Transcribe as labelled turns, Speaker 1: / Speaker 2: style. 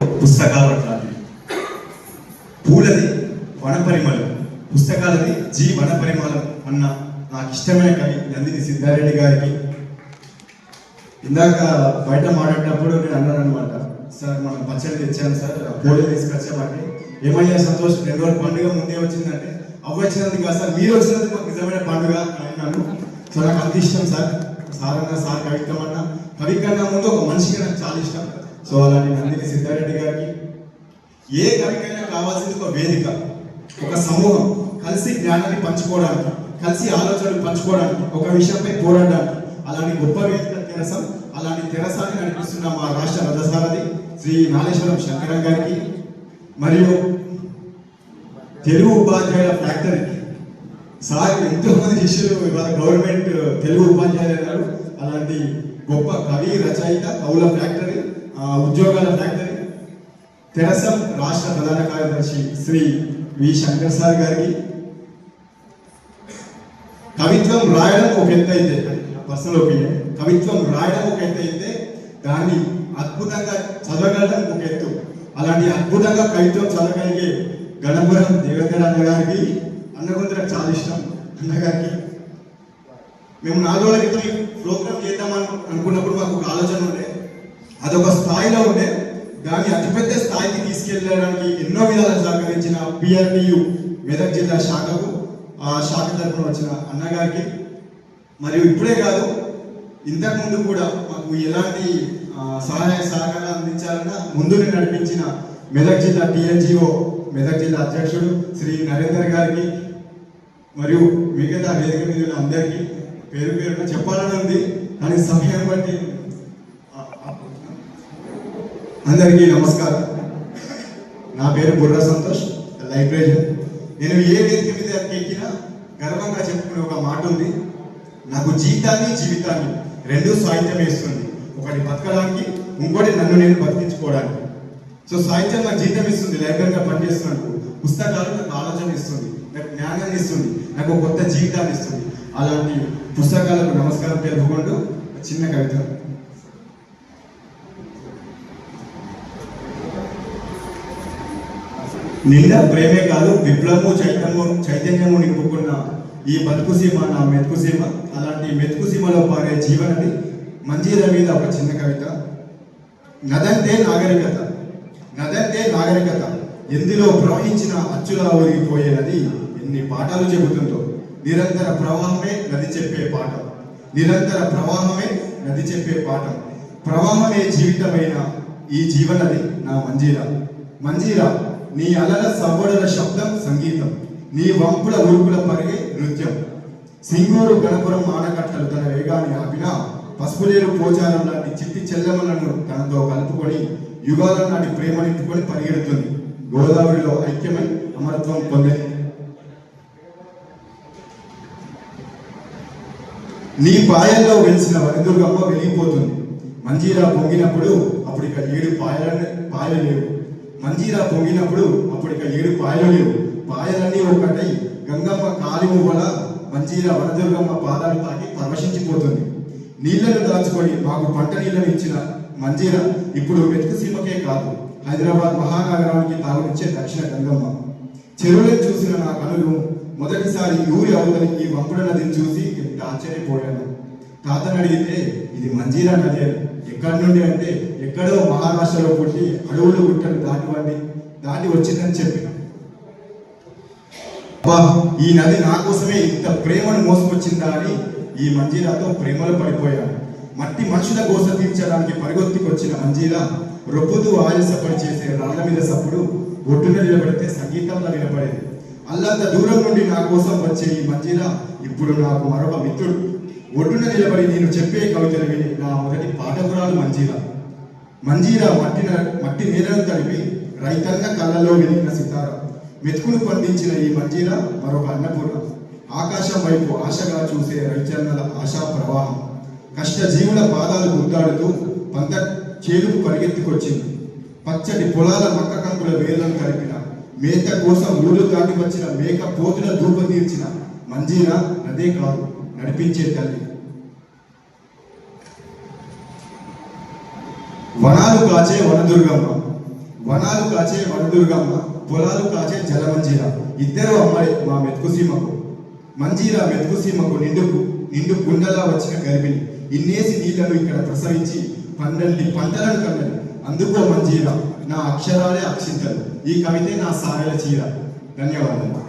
Speaker 1: పుస్తకాలు అట్లాంటివి పూలది వనపరిమళం. పుస్తకాలది జీ వనపరిమళం అన్న నాకు ఇష్టమైన కవి నందిని సిద్ధారెడ్డి గారికి. ఇందాక బయట మాట్లాడినప్పుడు నేను అన్నాను అనమాట సార్ మనం పచ్చడి తెచ్చాను సార్ పూలు తీసుకొచ్చామంటే. ఏమయ్యా సంతోషం రెండు రోజుల పండుగ ముందే వచ్చిందంటే అవ్వ వచ్చినందుకు కాదు సార్ మీరు వచ్చినందుకు మాకు నిజమైన పండుగ అని అన్నాను. సో నాకు అంత ఇష్టం సార్ సార్ అన్న సార్ కవిత్వం అన్న కవి కన్నా ముందు ఒక మనిషికి నాకు చాలా ఇష్టం. సో అలాంటి నందిని సిద్ధారెడ్డి ఏ కవికైనా కావాల్సింది ఒక వేదిక ఒక సమూహం. కలిసి జ్ఞానాన్ని పంచుకోవడానికి కలిసి ఆలోచనలు పంచుకోవడానికి ఒక విషయంపై పోరాడడానికి. అలాంటి గొప్ప వేదిక తెరసం అలాంటి తెరసాన్ని నడిపిస్తున్న మా రాష్ట్ర రథసారథి శ్రీ నాగేశ్వరం శంకరం గారికి మరియు తెలుగు ఉపాధ్యాయుల ఫ్యాక్టరీ సార్ ఎంతో మంది శిష్యులు ఇవాళ గవర్నమెంట్ తెలుగు ఉపాధ్యాయులు అన్నారు. అలాంటి గొప్ప కవి రచయిత కవుల ఫ్యాక్టరీ ఉద్యోగాల ఫ్యాక్టరీ. తెరసం రాష్ట్ర ప్రధాన కార్యదర్శి శ్రీ వి శంకర్ సార్ గారికి? కవిత్వం రాయడం ఒక ఎత్తు అయితే పర్సనల్ ఒపీనియన్ కవిత్వం రాయడం ఒక ఎంత అయితే దాన్ని అద్భుతంగా చదవగలడం ఒక ఎత్తు. అలాంటి అద్భుతంగా కవిత్వం చదవగలిగే గణపురం దేవేంద్ర అన్నగారికి అన్నగుంతర చాలా ఇష్టం అన్నగారికి మేము నాలుగు రోజుల క్రితం ప్రోగ్రామ్ చేద్దాం అనుకున్నప్పుడు మాకు ఒక ఆలోచన ఉండే. అదొక స్థాయిలో ఉండే. దాన్ని అతిపెద్ద స్థాయికి తీసుకెళ్ళడానికి ఎన్నో విధాలు సహకరించిన పిఆర్టీయు మెదక్ జిల్లా శాఖకు ఆ శాఖ తరఫున వచ్చిన అన్నగారికి మరియు ఇప్పుడే కాదు ఇంతకుముందు కూడా మాకు ఎలాంటి సహాయ సహకారాలు అందించాలన్నా ముందుని నడిపించిన మెదక్ జిల్లా టీఎన్జిఓ మెదక్ జిల్లా అధ్యక్షుడు శ్రీ నరేందర్ గారికి మరియు మిగతా వేదిక మీద అందరికీ పేరు పేరున చెప్పాలని ఉంది. కానీ సమయం బట్టి ఆ, ఆ, అందరికీ నమస్కారం. నా పేరు బుర్ర సంతోష్ లైబ్రరీ. నేను ఏ వేదిక మీద ఎక్కినా గర్వంగా చెప్పుకునే ఒక మాట ఉంది. నాకు జీవితాన్ని జీవితాన్ని రెండు సాహిత్యం వేస్తుంది ఒకటి బతకడానికి ఇంకోటి నన్ను నేను బతికించుకోవడానికి. సో సాహిత్యం నాకు జీవితం ఇస్తుంది లైబ్రరీగా పనిచేస్తున్నట్టు పుస్తకాలు నాకు ఆలోచన ఇస్తుంది నాకు జ్ఞానాన్ని ఇస్తుంది నాకు కొత్త జీవితాన్ని ఇస్తుంది. అలాంటి పుస్తకాలకు నమస్కారం తెలుపుకుంటూ చిన్న కవిత. నిండా ప్రేమే కాదు విప్లవము చైతన్యము చైతన్యము నింపుకున్న ఈ బతుకు సీమ నా మెతుకు సీమ అలాంటి మెతుకు సీమలో పారే జీవనది మంజీర మీద ఒక చిన్న కవిత. నదంతే నాగరికత నదంతే నాగరికత ఎందులో ప్రవహించిన అచ్చులా ఒరిగిపోయే నది ఎన్ని పాఠాలు చెబుతుందో. నిరంతర ప్రవాహమే నది చెప్పే పాఠం. నిరంతర ప్రవాహమే నది చెప్పే పాఠం. ప్రవాహమే జీవితమైన ఈ జీవనది నా మంజీరా. మంజీరా నీ అలల సవ్వడుల శబ్దం సంగీతం. నీ వంపుల ఉరుకుల పరిగే నృత్యం. సింగూరు గణపురం ఆనకట్టలు తన వేగాన్ని ఆపినా పసుపులేరు పోచారం లాంటి చిట్టి చెల్లెమ్మలను తనతో కలుపుకొని యుగాల నాటి ప్రేమ నింపుకొని పరిగెడుతుంది. గోదావరిలో ఐక్యమై అమరత్వం పొందని నీ పాయల్లో వెలిసిన వరిదుర్గమ్మ వెలిగిపోతుంది. మంజీరా పొంగినప్పుడు అప్పుడు ఇక ఏడు పాయలనే పాయలు లేవు. మంజీరా పొంగినప్పుడు అప్పుడు ఇక ఏడు పాయలు లేవు పాయలన్నీ ఒకటై గంగమ్మ కాలిము వల మంజీరా వనదుర్గమ్మ పాదాలు తాకి పరవశించిపోతుంది. నీళ్ళను దాచుకొని మాకు పంట నీళ్ళను ఇచ్చిన మంజీరా ఇప్పుడు వెతుకు సీమకే కాదు. హైదరాబాద్ మహానగరానికి తాగునిచ్చే దక్షిణ గంగమ్మ. చెరువులను చూసిన నా కనులు మొదటిసారి ఊరి అవతలి ఈ వంపుడ నదిని చూసి ఎంత ఆశ్చర్యపోయాను. తాతను అడిగితే ఇది మంజీరా నది ఎక్కడి నుండి అంటే ఎక్కడో మహారాష్ట్రలో పుట్టి అడవులు గుట్టలు దాటివండి దాటి వచ్చిందని చెప్పిన అబ్బా ఈ నది నా కోసమే ఇంత ప్రేమను మోసుకొచ్చిందా అని ఈ మంజీరాతో ప్రేమలో పడిపోయాను మట్టి మనుషుల గోస తీర్చడానికి పరిగొత్తికొచ్చిన మంజీరా రొప్పుతూ ఆయాసపడి చేసే రాళ్ళ మీద సప్పుడు ఒడ్డున నిలబడితే సంగీతంలో వినపడేది. అల్లంత దూరం నుండి నా కోసం వచ్చే ఈ మంజీరా ఇప్పుడు నాకు మరొక మిత్రుడు. ఒడ్డున నిలబడి నేను చెప్పే కవితలు విని నా మొదటి పాఠకురాలు మంజీరా మంజీరా మట్టి మట్టి నేలను తడిపి రైతన్న కళ్ళలో వెలిగిన సితార. మెతుకులు పండించిన ఈ మంజీరా మరొక అన్నపూర్ణ. ఆకాశం వైపు ఆశగా చూసే రైతన్నల ఆశా ప్రవాహం. కష్ట జీవుల పాదాలు గుద్దాడుతూ పంట చేలుకు పరిగెత్తుకొచ్చింది. పచ్చటి పొలాల మక్క కంకుల వేలను కలిపిన మేత కోసం ఊరు దాటి వచ్చిన మేక పోతుల ధూప తీర్చిన మంజీరా నదే కాదు నడిపించే తల్లి. వనాలు కాచే వనదుర్గమ్మ. వనాలు కాచే వనదుర్గమ్మ పొలాలు కాచే జలమంజీర. ఇద్దరు అమ్మాయి మా మెతుకు సీమకు. మెతుకుసీమకు మెతుకు సీమకు నిండుకు నిండు గుండెలా వచ్చిన గర్భిణి. ఇన్నేసి నీళ్ళను ఇక్కడ ప్రసవించి పన్నెండు పంటలను కన్నది. అందుకో మంజీర నా అక్షరాలే అక్షింతలు. ఈ కవితే నా సారెల చీర. ధన్యవాదాలు